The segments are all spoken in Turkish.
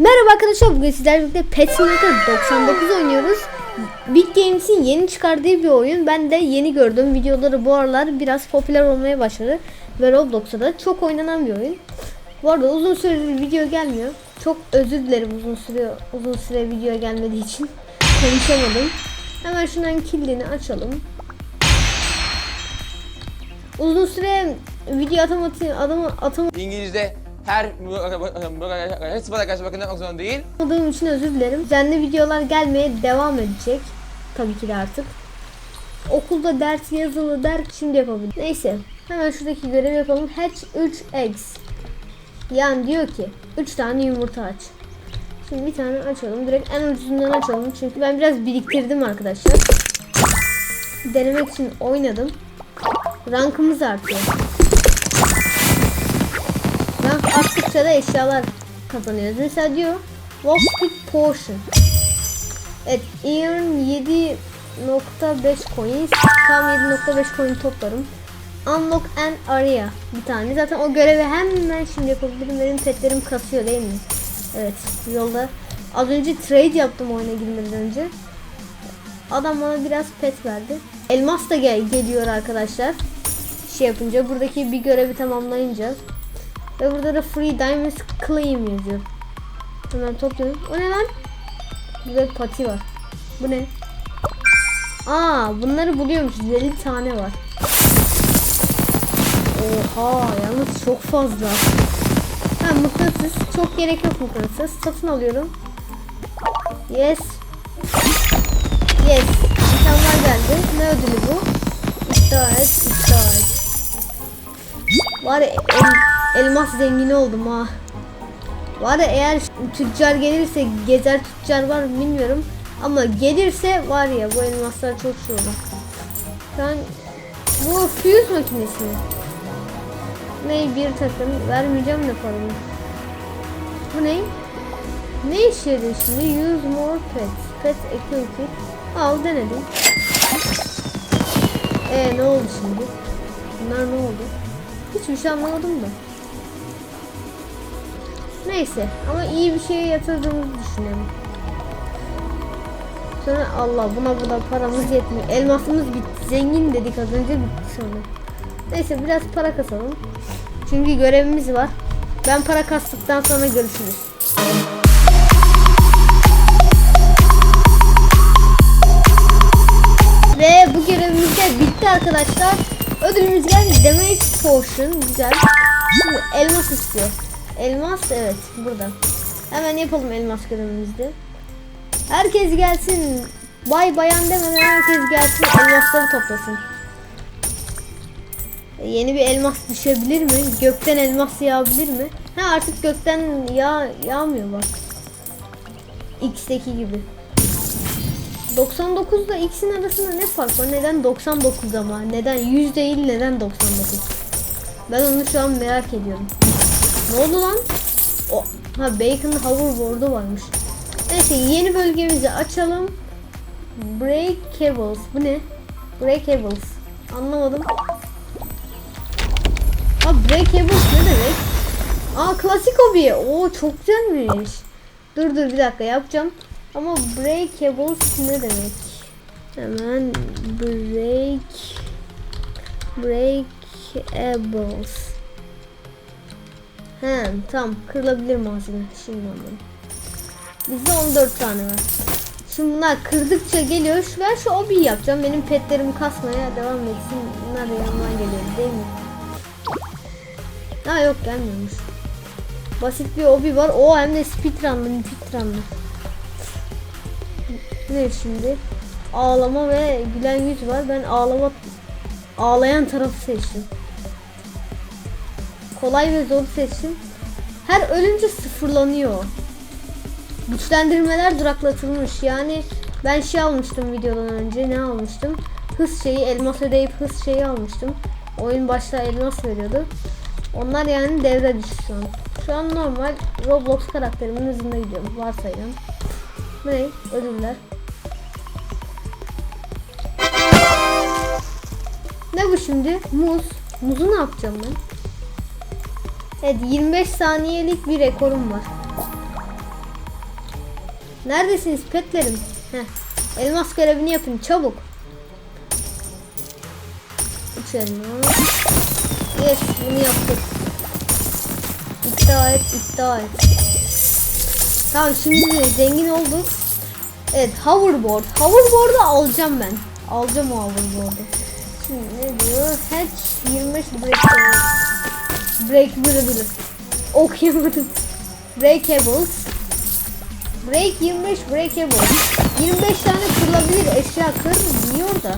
Merhaba arkadaşlar bugün sizlerle birlikte Pet Simulator 99 oynuyoruz. Big Games'in yeni çıkardığı bir oyun. Ben de yeni gördüm. Videoları bu aralar biraz popüler olmaya başladı. Ve Roblox'ta da çok oynanan bir oyun. Bu arada uzun süredir video gelmiyor. Çok özür dilerim uzun süre uzun süre video gelmediği için. Konuşamadım. Hemen şundan kilidini açalım. Uzun süre video atamadı, adam atamadım. İngilizce her sıfata karşı bakılmak zorunda değil. Olmadığım için özür dilerim. Düzenli videolar gelmeye devam edecek. Tabii ki de artık. Okulda ders yazılı der şimdi yapabilirim. Neyse. Hemen şuradaki görevi yapalım. Hatch 3 eggs. Yani diyor ki 3 tane yumurta aç. Şimdi bir tane açalım. Direkt en ucuzundan açalım. Çünkü ben biraz biriktirdim arkadaşlar. Denemek için oynadım. Rankımız artıyor. Rank arttıkça da eşyalar kazanıyoruz. Mesela diyor Wolf Stick Portion. Evet earn 7.5 coins. Tam 7.5 coin toplarım. Unlock an area bir tane. Zaten o görevi hemen şimdi yapabilirim. Benim petlerim kasıyor değil mi? Evet yolda. Az önce trade yaptım oyuna girmeden önce. Adam bana biraz pet verdi. Elmas da gel geliyor arkadaşlar. Şey yapınca buradaki bir görevi tamamlayınca ve burada da Free Diamonds Claim yazıyor. Hemen topluyorum. O ne lan? Burada bir pati var. Bu ne? Aa bunları buluyormuş. 50 tane var. Oha yalnız çok fazla. Ha mıknatıs. Çok gerek yok mıknatıs. Satın alıyorum. Yes. Yes. İnsanlar geldi. Ne ödülü bu? İptal et. Var el- elmas zengini oldum ha. Var eğer tüccar gelirse gezer tüccar var mı bilmiyorum. Ama gelirse var ya bu elmaslar çok şey olur. Şu an bu fuse makinesi mi? Ne bir takım vermeyeceğim de paramı. Bu ne? Ne işe yarıyor şimdi? Use more pets. Pet activity. Al denedim. Ee ne oldu şimdi? Bunlar ne oldu? Hiçbir şey anlamadım da. Neyse ama iyi bir şeye yatırdığımızı düşünelim. Sonra Allah buna buna paramız yetmiyor. Elmasımız bitti. Zengin dedik az önce bitti sonra. Neyse biraz para kasalım. Çünkü görevimiz var. Ben para kastıktan sonra görüşürüz. Ve bu görevimiz de bitti arkadaşlar. Ödülümüz geldi. Damage Potion. Güzel. Şimdi elmas istiyor. Elmas evet burada. Hemen yapalım elmas görevimizde. Herkes gelsin. Bay bayan demeden herkes gelsin elmasları toplasın. E, Yeni bir elmas düşebilir mi? Gökten elmas yağabilir mi? Ha artık gökten yağ yağmıyor bak. X'teki gibi. 99 ile X'in arasında ne fark var? Neden 99 ama? Neden 100 değil neden 99? Ben onu şu an merak ediyorum. Ne oldu lan? O, ha Bacon hoverboard'u varmış. Neyse yeni bölgemizi açalım. Break cables. Bu ne? Break cables. Anlamadım. Ha break cables ne demek? Aa klasik hobi. Oo çok güzelmiş. Dur dur bir dakika yapacağım. Ama breakables ne demek? Hemen break breakables. He tamam kırılabilir malzeme. Şimdi anladım. Bizde 14 tane var. Şimdi bunlar kırdıkça geliyor. Şu ben şu obi yapacağım. Benim petlerim kasmaya devam etsin. Bunlar da yanından geliyor değil mi? Ha yok gelmiyormuş. Basit bir obi var. O hem de speedrunlı, speedrunlı. Ne şimdi? Ağlama ve gülen yüz var. Ben ağlama ağlayan tarafı seçtim. Kolay ve zor seçtim. Her ölünce sıfırlanıyor. Güçlendirmeler duraklatılmış. Yani ben şey almıştım videodan önce. Ne almıştım? Hız şeyi, elmas ödeyip hız şeyi almıştım. Oyun başta elmas veriyordu. Onlar yani devre düştü şu an. Şu an normal Roblox karakterimin hızında gidiyorum. Varsayalım. Bu ne? Ödüller. Ne bu şimdi? Muz. Muzu ne yapacağım ben? Evet 25 saniyelik bir rekorum var. Neredesiniz petlerim? Heh. Elmas görevini yapın çabuk. Üç elmas. Yes bunu yaptık. İddia et, iddia et. Tamam şimdi zengin olduk. Evet hoverboard. Hoverboard'u alacağım ben. Alacağım o hoverboard'u. Ne diyor? Hatch 25 break break bırı. Okuyamadım. Breakables. Break 25 breakables. 25 tane kırılabilir eşya kır diyor da.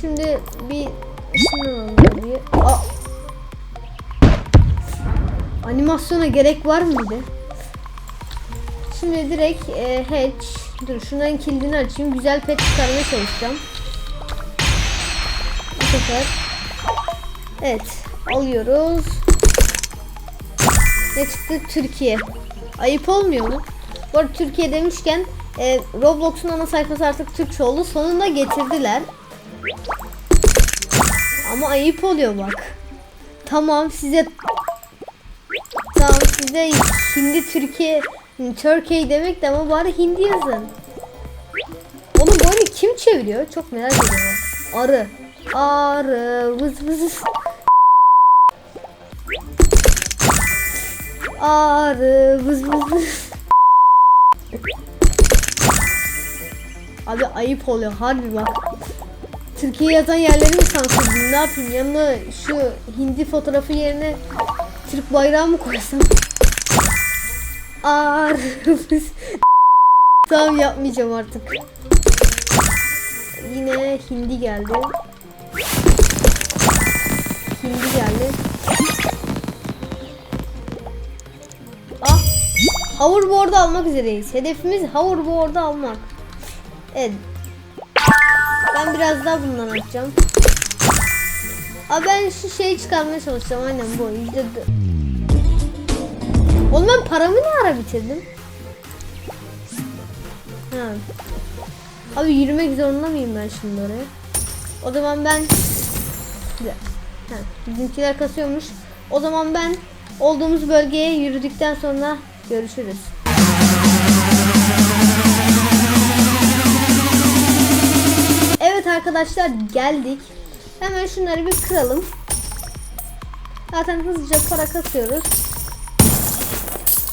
Şimdi bir ışınlanalım bir. Aa. Animasyona gerek var mıydı? Şimdi direkt e, hatch. Dur şunların kilidini açayım. Güzel pet çıkarmaya çalışacağım. Sefer. Evet. Alıyoruz. Ne çıktı? Türkiye. Ayıp olmuyor mu? Bu arada Türkiye demişken e, Roblox'un ana sayfası artık Türkçe oldu. Sonunda getirdiler. Ama ayıp oluyor bak. Tamam size Tamam size Hindi Türkiye Turkey demek de ama bari Hindi yazın. Onu böyle kim çeviriyor? Çok merak ediyorum. Arı. Arı. Vız vız. Arı. Vız vız. Abi ayıp oluyor harbi bak. Türkiye yazan yerleri mi sansürleyeyim ne yapayım yanına şu hindi fotoğrafı yerine Türk bayrağı mı koysam? Arımız. tamam yapmayacağım artık. Yine hindi geldi. Hoverboard'u almak üzereyiz. Hedefimiz hoverboard'u almak. Evet. Ben biraz daha bundan açacağım. Aa ben şu şeyi çıkarmaya çalışacağım. Aynen bu. Yüzde Oğlum ben paramı ne ara bitirdim? Ha. Abi yürümek zorunda mıyım ben şimdi oraya? O zaman ben... Bizimkiler kasıyormuş. O zaman ben olduğumuz bölgeye yürüdükten sonra görüşürüz. Evet arkadaşlar geldik. Hemen şunları bir kıralım. Zaten hızlıca para kasıyoruz.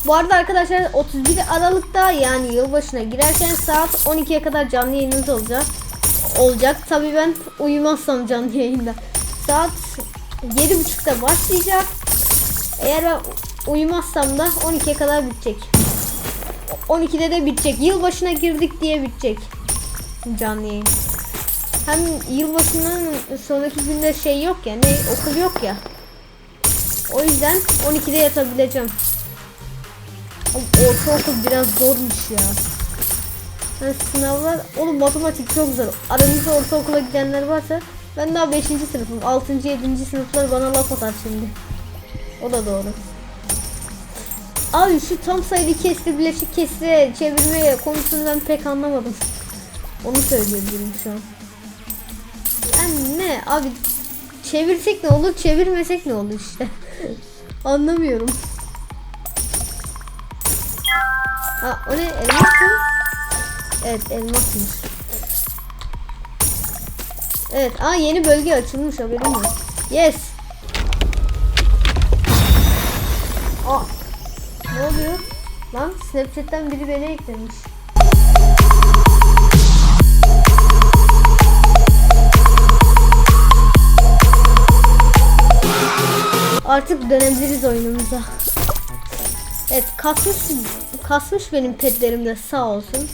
Bu arada arkadaşlar 31 Aralık'ta yani yılbaşına girerken saat 12'ye kadar canlı yayınımız olacak. Olacak. Tabii ben uyumazsam canlı yayında. Saat 7.30'da başlayacak. Eğer ben uyumazsam da 12'ye kadar bitecek. 12'de de bitecek. Yılbaşına girdik diye bitecek. Canlı yayın. Hem yılbaşından sonraki günde şey yok ya, ne okul yok ya. O yüzden 12'de yatabileceğim. Ortaokul biraz zormuş ya. Yani sınavlar, oğlum matematik çok zor. Aranızda ortaokula gidenler varsa ben daha 5. sınıfım. 6. 7. sınıflar bana laf atar şimdi. O da doğru. Abi şu tam sayılı kesri bileşik kesre çevirme konusunu ben pek anlamadım. Onu söyleyebilirim şu an. Yani ne abi çevirsek ne olur çevirmesek ne olur işte. Anlamıyorum. Ha o ne elmas mı? Evet elmasmış. Evet aa yeni bölge açılmış haberim yok. Yes. Lan Snapchat'ten biri beni eklemiş. Artık dönebiliriz oyunumuza. Evet kasmış kasmış benim petlerim de sağ olsun.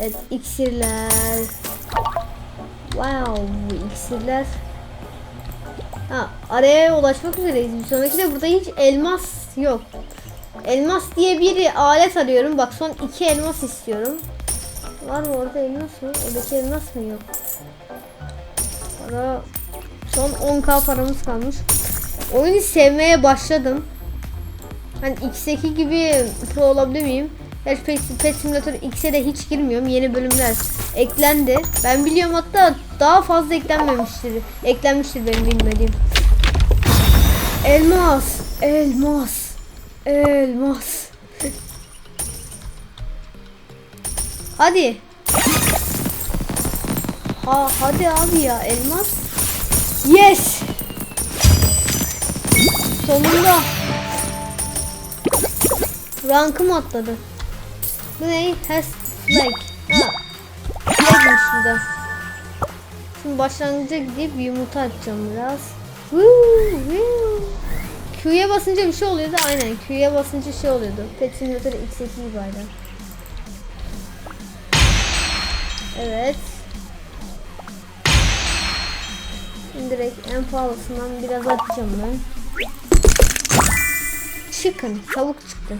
Evet iksirler. Wow iksirler. Ha araya ulaşmak üzereyiz. Bir sonraki de burada hiç elmas yok. Elmas diye bir alet arıyorum. Bak son iki elmas istiyorum. Var mı orada elmas mı? Oradaki elmas mı yok? Para son 10k paramız kalmış. Oyunu sevmeye başladım. Hani X'deki gibi pro olabilir miyim? Gerçi Pet, Pet Simulator X'e de hiç girmiyorum. Yeni bölümler eklendi. Ben biliyorum hatta daha fazla eklenmemiştir. Eklenmiştir benim bilmediğim. Elmas, elmas, elmas. Hadi. Aa, hadi abi ya elmas. Yes. Sonunda. Rankım atladı. Bu ne? Has flag. Ha. Bu da. Şimdi başlangıca gidip yumurta açacağım biraz. Woo, woo. Q'ya basınca bir şey oluyordu. Aynen Q'ya basınca şey oluyordu. Pet Simulator X2 gibi aynen. Evet. Direkt en pahalısından biraz açacağım ben. Chicken, tavuk çıktı.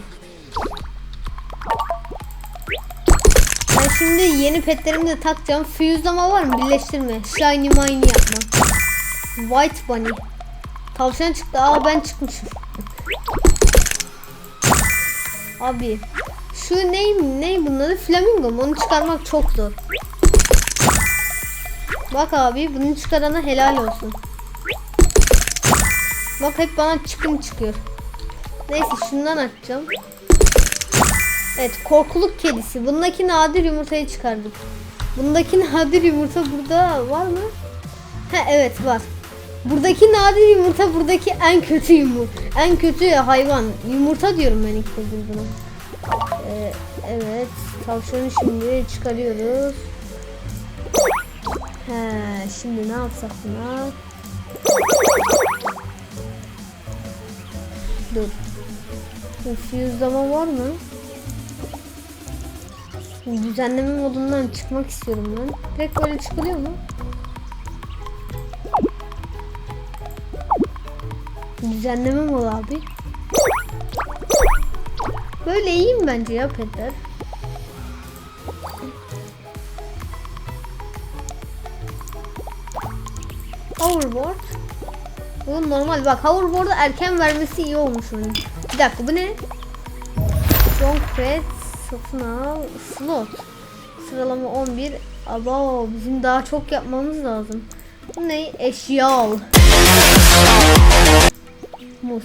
Ben şimdi yeni petlerimi de takacağım. Fuse'lama var mı? Birleştirme. Shiny mine yapma. White bunny. Tavşan çıktı. Aa ben çıkmışım. Abi. Şu ney ney bunları? Flamingo mu? Onu çıkarmak çok zor. Bak abi bunu çıkarana helal olsun. Bak hep bana çıkın çıkıyor. Neyse şundan açacağım. Evet korkuluk kedisi. Bundaki nadir yumurtayı çıkardık. Bundaki nadir yumurta burada var mı? Ha evet var. Buradaki nadir yumurta buradaki en kötü yumurta. En kötü hayvan. Yumurta diyorum ben ilk buna. Ee, evet. Tavşanı şimdi çıkarıyoruz. He, şimdi ne yapsak buna? Dur. Fuse'lama var mı? Düzenleme modundan çıkmak istiyorum ben. Direkt böyle çıkılıyor mu? Düzenleme modu abi. Böyle iyiyim bence ya petler. Hoverboard. Bu normal bak hoverboard'u erken vermesi iyi olmuş onun. Bir dakika bu ne? Strong Thread satın al slot. Sıralama 11. Aba bizim daha çok yapmamız lazım. Bu ne? Eşya al. Muz.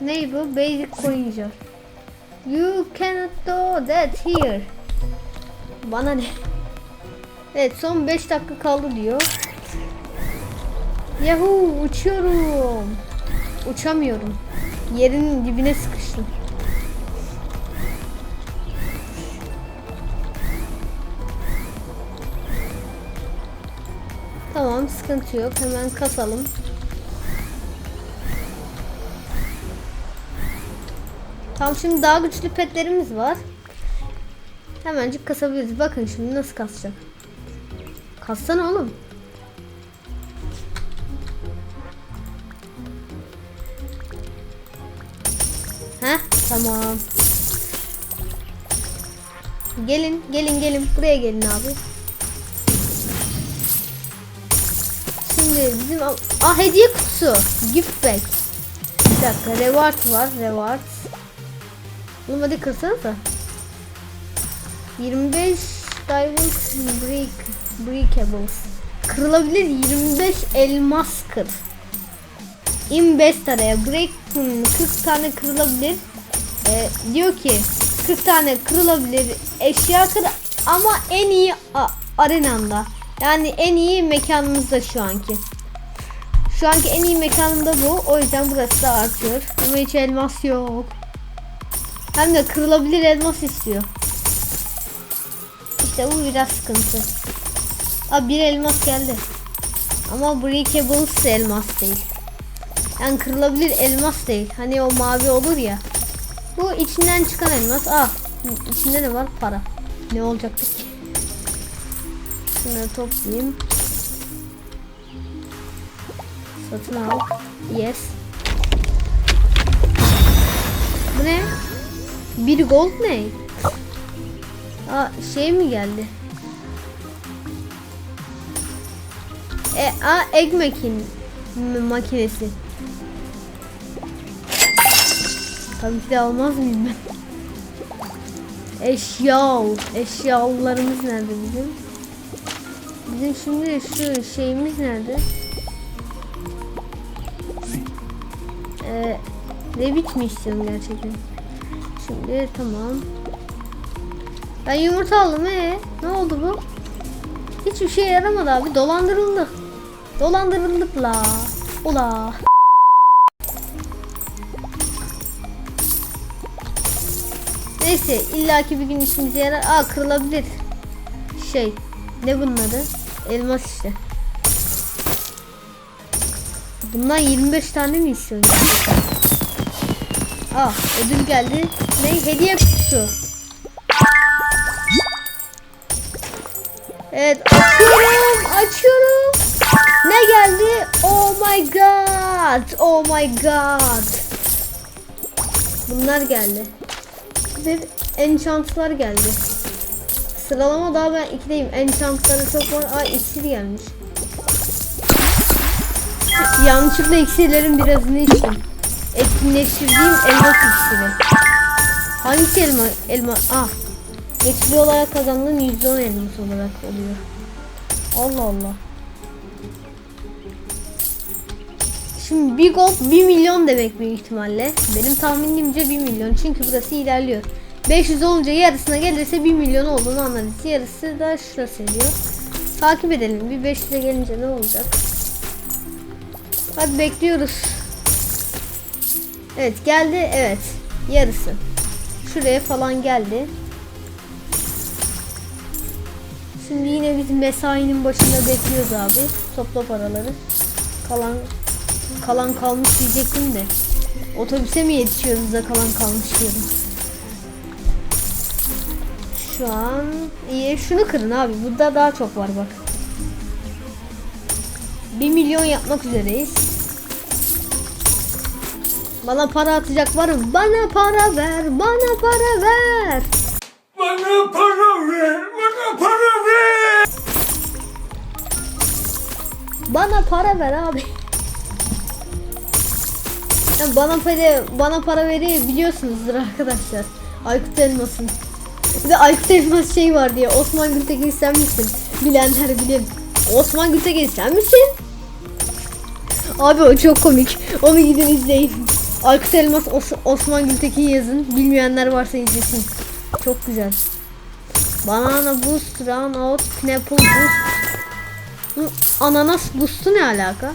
Ne bu? Basic coin jar. You cannot do that here. Bana ne? Evet son 5 dakika kaldı diyor. Yahoo uçuyorum. Uçamıyorum. Yerin dibine sıkıştım. Tamam sıkıntı yok. Hemen kasalım. Tamam şimdi daha güçlü petlerimiz var. Hemencik kasabiliriz. Bakın şimdi nasıl kasacak. Kassana oğlum. Heh tamam. Gelin gelin gelin buraya gelin abi. Şimdi bizim ah hediye kutusu. Gift bag. Bir dakika reward var reward. Bunu hadi kırsanıza. 25 diamond break breakables. Kırılabilir 25 elmas kır. Invest araya break hmm, 40 tane kırılabilir. Ee, diyor ki 40 tane kırılabilir eşya kır ama en iyi arenanda. Yani en iyi mekanımızda şu anki. Şu anki en iyi mekanında bu. O yüzden burası da artıyor. Ama hiç elmas yok. Hem de kırılabilir elmas istiyor. İşte bu biraz sıkıntı. Aa bir elmas geldi. Ama breakables elmas değil. Yani kırılabilir elmas değil. Hani o mavi olur ya. Bu içinden çıkan elmas. Ah içinde ne var? Para. Ne olacaktı ki? Şunları toplayayım. Satın al. Yes. Bu ne? Bir gold ne? Aa şey mi geldi? E, a egg makin makinesi. Tabii ki de almaz mıyım ben? Eşya. Eşyalarımız nerede bizim? Bizim şimdi şu şeyimiz nerede? Ee, Rabbit mi istiyorum gerçekten? Şimdi tamam. Ben yumurta aldım ee? Ne oldu bu? Hiçbir şey yaramadı abi. Dolandırıldık. Dolandırıldık la. Ula. Neyse illaki bir gün işimize yarar. Aa kırılabilir. Şey. Ne bunun adı? Elmas işte. Bundan 25 tane mi istiyorsun? Aa ödül geldi. Ne? Hediye kutusu. Evet açıyorum. Açıyorum. Ne geldi? Oh my god. Oh my god. Bunlar geldi. Bir enchantlar geldi. Sıralama daha ben ikideyim. Enchantları çok var. Aa iksir gelmiş. Yanlışlıkla iksirlerin birazını içtim. Etkinleştirdiğim elma iksiri. Hangisi elma? Elma. Ah. Geçici olarak kazandığın %10 elmas olarak oluyor. Allah Allah. Şimdi bir gold 1 milyon demek büyük ihtimalle. Benim tahminimce 1 milyon. Çünkü burası ilerliyor. 500 olunca yarısına gelirse 1 milyon olduğunu anlarız. Yarısı da şurası ediyor. Takip edelim. Bir 500'e gelince ne olacak? Hadi bekliyoruz. Evet geldi. Evet. Yarısı. Şuraya falan geldi. Şimdi yine biz mesainin başında bekliyoruz abi. Topla paraları. Kalan kalan kalmış diyecektim de. Otobüse mi yetişiyoruz da kalan kalmış diyorum. Şu an iyi. Şunu kırın abi. Burada daha çok var bak. 1 milyon yapmak üzereyiz. Bana para atacak var mı? Bana para ver. Bana para ver. Bana para ver, bana para ver. Bana para ver abi. Bana para bana para veriyor biliyorsunuzdur arkadaşlar. Aykut Elmas'ın. De Aykut Elmas şey var diye Osman Gültekin sen misin? Bilenler bilir. Osman Gültekin sen misin? Abi o çok komik. Onu gidin izleyin. Aykut Elmas Os- Osman Gültekin yazın. Bilmeyenler varsa izlesin. Çok güzel. Banana boost, run out, pineapple boost. Ananas boost'u ne alaka?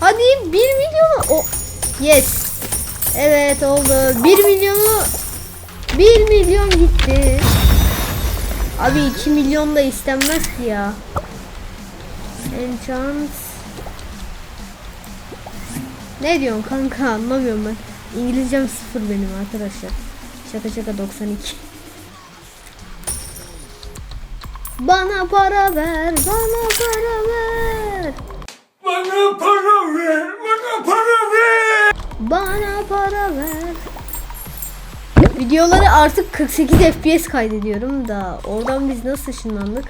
Hadi 1 milyonu. O yes. Evet oldu. 1 milyonu 1 milyon gitti. Abi 2 milyon da istenmez ki ya. Enchant. Ne diyorsun kanka anlamıyorum ben. İngilizcem sıfır benim arkadaşlar. Şaka şaka 92. Bana para ver, bana para ver. Bana para ver, bana para ver. Bana para ver. Videoları artık 48 FPS kaydediyorum da oradan biz nasıl ışınlandık?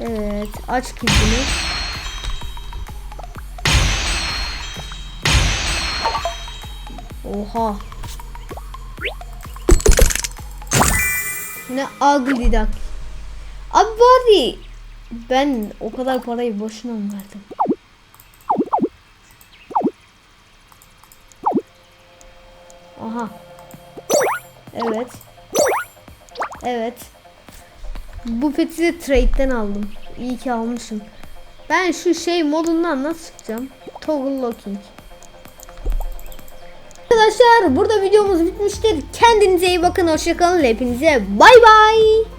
Evet, aç kilidini. Oha. Ne ugly duck. Abi bari ben o kadar parayı boşuna mı verdim? Evet. Evet. Bu peti de trade'den aldım. İyi ki almışım. Ben şu şey modundan nasıl çıkacağım? Toggle locking. Arkadaşlar burada videomuz bitmiştir. Kendinize iyi bakın. Hoşçakalın. Hepinize bay bay.